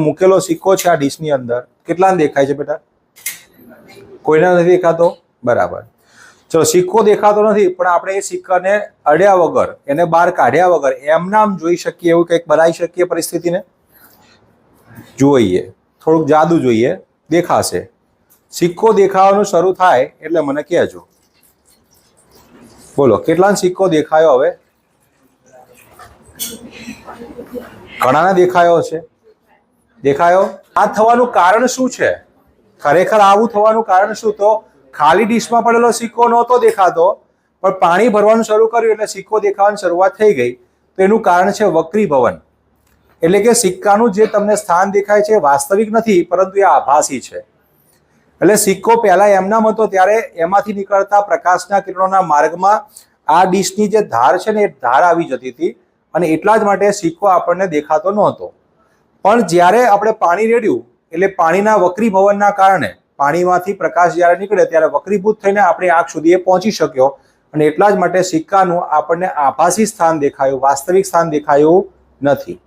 મૂકેલો સિક્કો છે આ ડીશની અંદર. કેટલાને દેખાય છે બેટા? કોઈને નથી દેખાતો? બરાબર. ચલો, સિક્કો દેખાતો નથી, પણ આપણે એ સિક્કાને અડ્યા વગર, એને બહાર કાઢ્યા વગર એમનામ જોઈ શકીએ એવું કંઈક બનાવી શકીએ પરિસ્થિતિને? જોઈએ. થોડુંક જાદુ જોઈએ. દેખાશે. સિક્કો દેખાવાનું શરૂ થાય એટલે મને કહેજો. બોલો કેટલા સિક્કો દેખાયો હવે? ઘણાને દેખાયો છે દેખાયો? આ થવાનું કારણ શું છે? ખરેખર આવું થવાનું કારણ શું? તો ખાલી ડીશમાં પડેલો સિક્કો નહોતો દેખાતો, પણ પાણી ભરવાનું શરૂ કર્યું એટલે સિક્કો દેખાવાની શરૂઆત થઈ ગઈ. તો એનું કારણ છે વક્રી ભવન. એટલે કે સિક્કાનું જે તમને સ્થાન દેખાય છે વાસ્તવિક નથી, પરંતુ એ આભાસી છે. એટલે સિક્કો પહેલા એમનામ હતો, ત્યારે એમાંથી નીકળતા પ્રકાશના કિરણોના માર્ગમાં આ ડીશની જે ધાર છે ને એ ધાર આવી જતી હતી, અને એટલા જ માટે સિક્કો આપણને દેખાતો નહોતો. પણ જ્યારે આપણે પાણી રેડ્યું, એટલે પાણીના વક્રીભવનના કારણે પાણીમાંથી પ્રકાશ જ્યારે નીકળે ત્યારે વક્રીભૂત થઈને આપણી આંખ સુધી એ પહોંચી શક્યો. અને એટલા જ માટે સિક્કાનું આપણને આભાસી સ્થાન દેખાયું, વાસ્તવિક સ્થાન દેખાયું નથી.